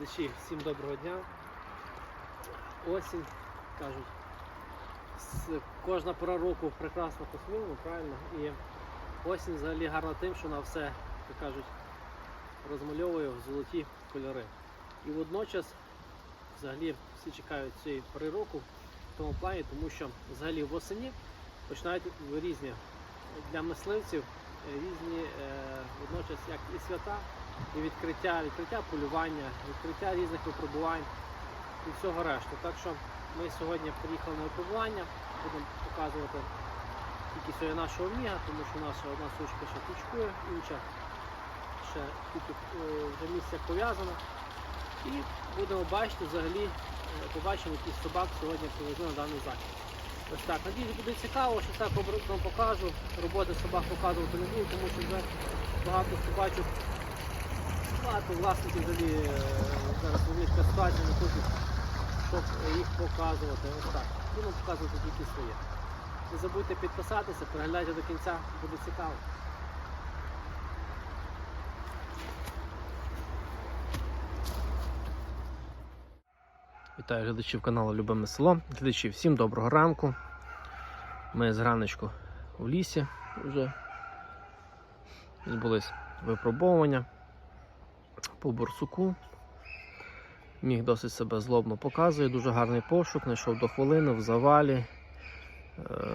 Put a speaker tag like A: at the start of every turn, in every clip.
A: Глядачі, всім доброго дня. Осінь, кажуть, кожна пора року прекрасна по-своєму, правильно? І осінь взагалі гарна тим, що вона все, як кажуть, розмальовує в золоті кольори. І водночас взагалі всі чекають цієї пори року в тому плані, тому що взагалі восені починають різні для мисливців е, різні е, водночас як і свята, і відкриття, відкриття полювання, відкриття різних випробувань і всього решту. Так що ми сьогодні приїхали на випробування, будемо показувати тільки сьогодні нашого міга, тому що наша одна сучка ще кучкує, інша ще тільки е, вже місце пов'язано. І будемо бачити взагалі, е, побачимо, яких собак сьогодні привезли на даний захід. Ось так. Надіюсь, буде цікаво, що так вам покажу. Роботи собак показувати не буду, тому що вже багато собачок, багато власників взагалі е, зараз велика ситуація не хочуть, щоб їх показувати. Ось так. Будемо показувати тільки своє. Не забудьте підписатися, переглядайте до кінця, буде цікаво. Вітаю глядачів каналу Любиме село. Глядачі, всім доброго ранку. Ми зраночку у лісі вже відбулись випробовування по борсуку. Міг досить себе злобно показує, дуже гарний пошук, знайшов до хвилини в завалі. Е,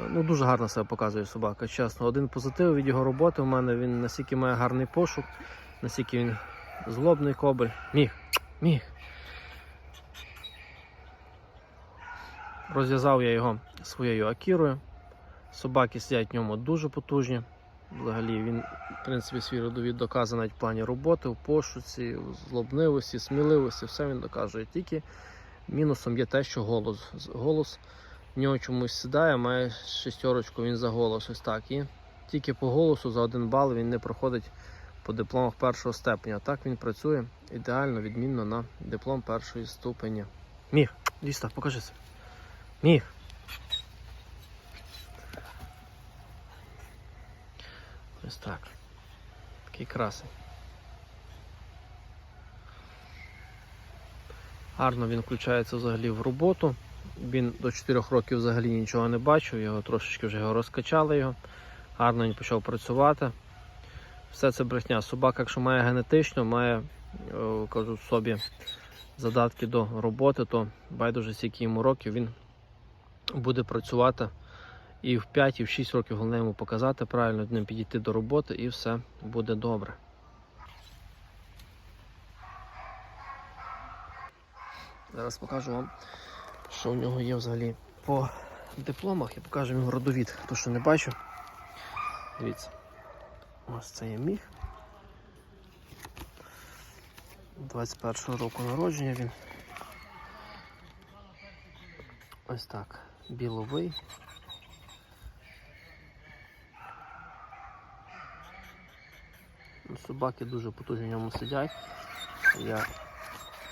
A: Ну, Дуже гарно себе показує собака, чесно. Один позитив від його роботи у мене він настільки має гарний пошук, настільки він злобний кобель. Міг, міг. Розв'язав я його своєю акірою. Собаки сидять в ньому дуже потужні. Взагалі він, в принципі, свій родовід доказаний в плані роботи, в пошуці, в злобливості, сміливості, все він доказує. Тільки мінусом є те, що голос. Голос в нього чомусь сідає, має шестерочку, він за голос. Ось так. І тільки по голосу за один бал він не проходить по дипломах першого степеня. Так він працює ідеально, відмінно на диплом першої ступені. Міг, дійсно, покажися. Міг. Ось так. Такий красень. Гарно він включається взагалі в роботу. Він до 4 років взагалі нічого не бачив, його трошечки вже його розкачали його. Гарно він почав працювати. Все це брехня. Собака, якщо має генетично, має, е, кажуть собі, задатки до роботи, то байдуже скільки йому років він буде працювати і в 5, і в 6 років головне йому показати правильно, ним підійти до роботи і все буде добре. Зараз покажу вам, що у нього є взагалі по дипломах. Я покажу його родовід, хто що не бачив. Дивіться. Ось це є міг. 21 року народження він. Ось так. Біловий. Собаки дуже потужні в ньому сидять. Я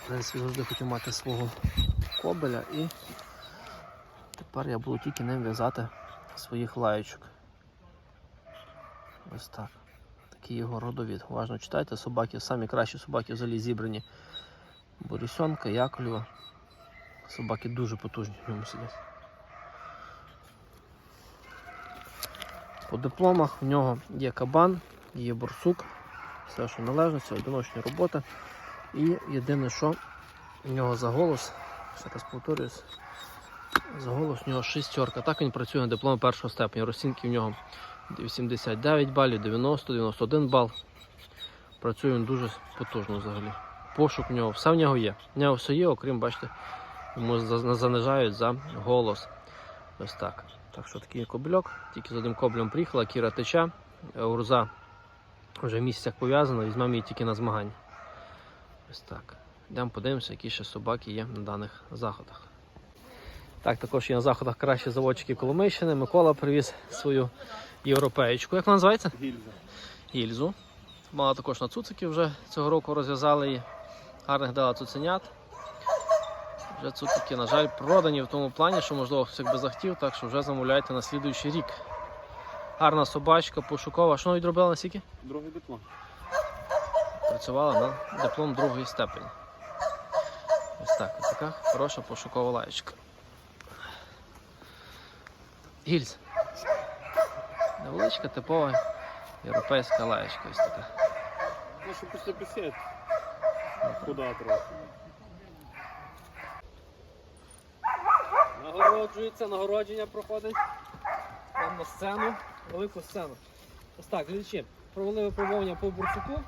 A: завжди хотів мати свого кобеля і тепер я буду тільки ним в'язати своїх лаєчок. Ось так. Такий його родовід. Уважно читайте, собаки, самі кращі собаки взагалі зібрані. Борисенка, Яковлева. Собаки дуже потужні в ньому сидять. По дипломах в нього є кабан, є борсук, все, що належності, одиночні роботи. І єдине, що в нього за голос, ще раз повторююсь, за голос в нього шістерка. Так він працює на дипломі першого степеня. Розцінки в нього 89 балів, 90, 91 бал. Працює він дуже потужно взагалі. Пошук в нього, все в нього є. В нього все є, окрім, бачите, йому занижають за голос. Ось так. Так що такий кобельок, тільки з одним коблем приїхала, Кіра тече, Урза вже в місяцях пов'язана, візьмемо її тільки на змагання. Ось так. Йдемо подивимося, які ще собаки є на даних заходах. Так, також є на заходах кращі заводчики Коломийщини. Микола привіз свою європеєчку. Як вона називається?
B: Гільза.
A: Гільзу. Мала також на цуциків вже цього року розв'язали її. Гарних дала цуценят. Вже цуцики, на жаль, продані в тому плані, що можливо хтось би захотів, так що вже замовляйте на слідуючий рік. Гарна собачка, пошукова. Що вона відробила на скільки?
B: Другий диплом.
A: Працювала на диплом другої степені. Ось так, ось така хороша пошукова лаєчка. Гільз. Невеличка, типова європейська лаєчка ось така.
B: Ну, що після бесід. Куда трохи.
A: Нагороджується, нагородження проходить. Там на сцену, велику сцену. Ось так, глядачі, провели випробування по бурсуку,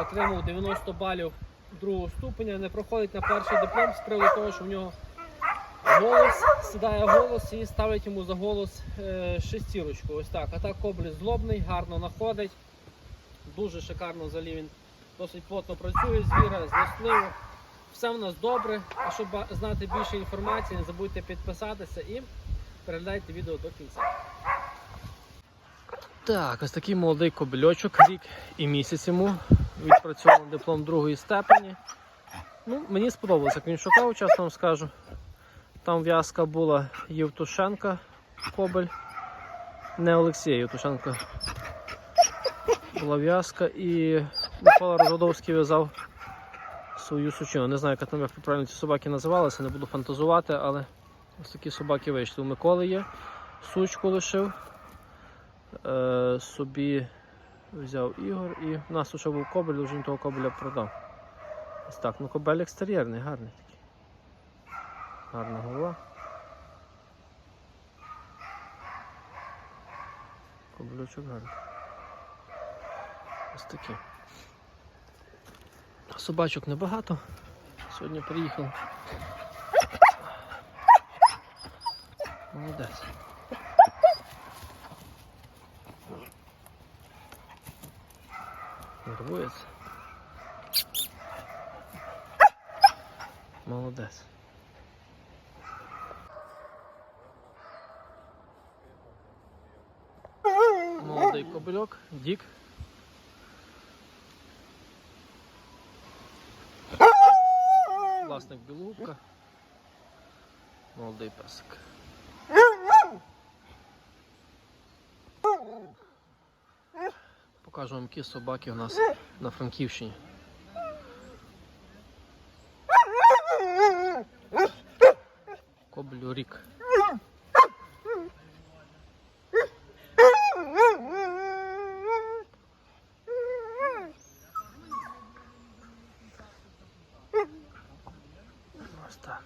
A: отримав 90 балів другого ступеня, не проходить на перший диплом з приводу того, що в нього голос, сідає голос і ставить йому за голос е, шестірочку. Ось так. А так коблі злобний, гарно находить. Дуже шикарно взагалі він досить плотно працює, звіра, злостливо. Все в нас добре. А щоб знати більше інформації, не забудьте підписатися і переглядайте відео до кінця. Так, ось такий молодий кобельочок, рік і місяць йому відпрацьований диплом другої степені. Ну, мені сподобалося, як він шукав, чесно вам скажу. Там в'язка була Євтушенка Кобель, не Олексія Євтушенка. Була в'язка і Микола Розводовський в'язав свою сучину. Не знаю, як там правильно ці собаки називалися, не буду фантазувати, але ось такі собаки вийшли. У Миколи є, сучку лишив. Е, собі взяв Ігор і в нас ще був кобель, вже він того кобеля продав. Ось так, ну кобель екстер'єрний, гарний такий. Гарна голова. Кобелючок гарний. Ось такий. Собачок небагато. Сьогодні приїхав. Молодець. Нервується. Молодець. Молодий кобильок, Дік. Власник білубка. Молодий песик. Покажу вам, які собаки у нас на Франківщині. Коблю рік. Ось так.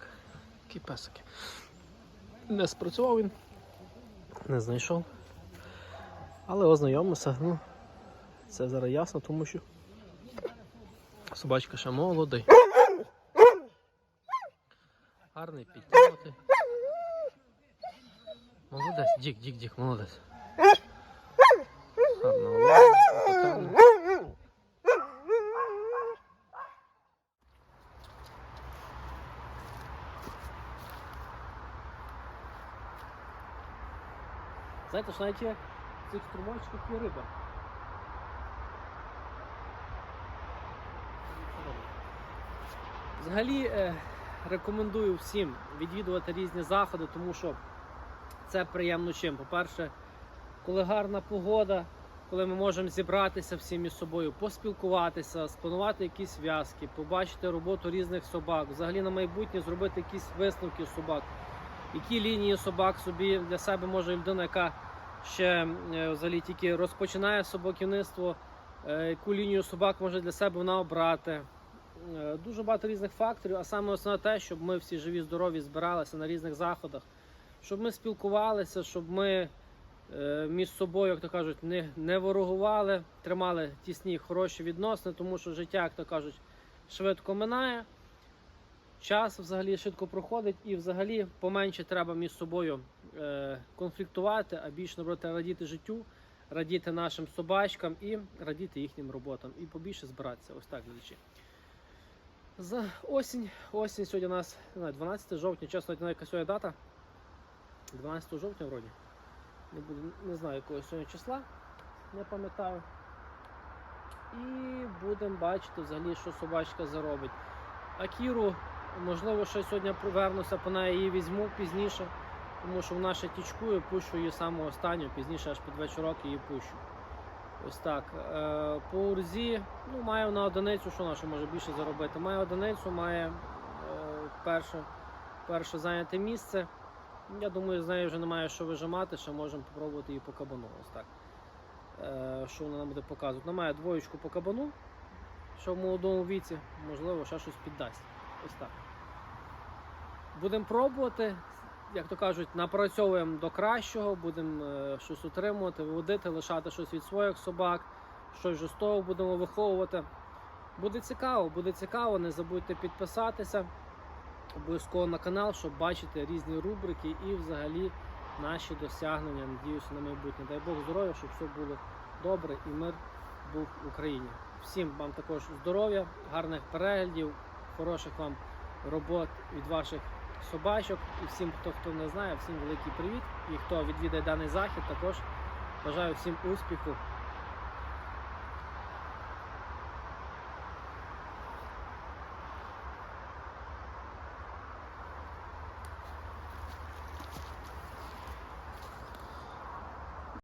A: Такі песики. Не спрацював він, не знайшов. Але ознайомився, ну, це зараз ясно, тому що собачка ще молодий. Гарний підтягнутий. Молодець, дік, дік, дік, молодець. Потягнута. Знаєте, що навіть цих струмочках є риба. Взагалі е, рекомендую всім відвідувати різні заходи, тому що це приємно чим. По-перше, коли гарна погода, коли ми можемо зібратися всім із собою, поспілкуватися, спланувати якісь зв'язки, побачити роботу різних собак, взагалі на майбутнє зробити якісь висновки собак, які лінії собак собі для себе може людина, яка ще е, взагалі тільки розпочинає собаківництво, е, яку лінію собак може для себе вона обрати. Е, Дуже багато різних факторів, а саме основне те, щоб ми всі живі, здорові збиралися на різних заходах, щоб ми спілкувалися, щоб ми е, між собою, як то кажуть, не, не ворогували, тримали тісні хороші відносини, тому що життя, як то кажуть, швидко минає. Час взагалі швидко проходить і взагалі поменше треба між собою е, конфліктувати, а більше наоборот, радіти життю, радіти нашим собачкам і радіти їхнім роботам. І побільше збиратися. Ось так глядачі. За осінь. Осінь сьогодні у нас не знаю, 12 жовтня, чесно, не знаю, яка сьогодні дата. 12 жовтня вроді. Не, буду, не знаю якого сьогодні числа, не пам'ятаю. І будемо бачити взагалі, що собачка заробить. Акіру, можливо, ще сьогодні повернуся, по неї її візьму пізніше, тому що вона ще тічкує, пущу її саму останню, пізніше аж під вечорок її пущу. Ось так. Е, По урзі, ну, має вона одиницю, що ще може більше заробити. Має одиницю, має е, перше, перше зайняте місце. Я думаю, з нею вже немає що вижимати, ще можемо спробувати її по кабану. Ось так. Е, що вона нам буде показувати? Вона двоєчку по кабану, що в молодому віці, можливо, ще щось піддасть. Ось так. Будемо пробувати, як то кажуть, напрацьовуємо до кращого, будемо е, щось утримувати, виводити, лишати щось від своїх собак, щось вже з того будемо виховувати. Буде цікаво, буде цікаво, не забудьте підписатися обов'язково на канал, щоб бачити різні рубрики і взагалі наші досягнення. Надіюся на майбутнє. Дай Бог здоров'я, щоб все було добре і мир був в Україні. Всім вам також здоров'я, гарних переглядів, хороших вам робот від ваших собачок. І всім, хто хто не знає, всім великий привіт. І хто відвідає даний захід, також бажаю всім успіху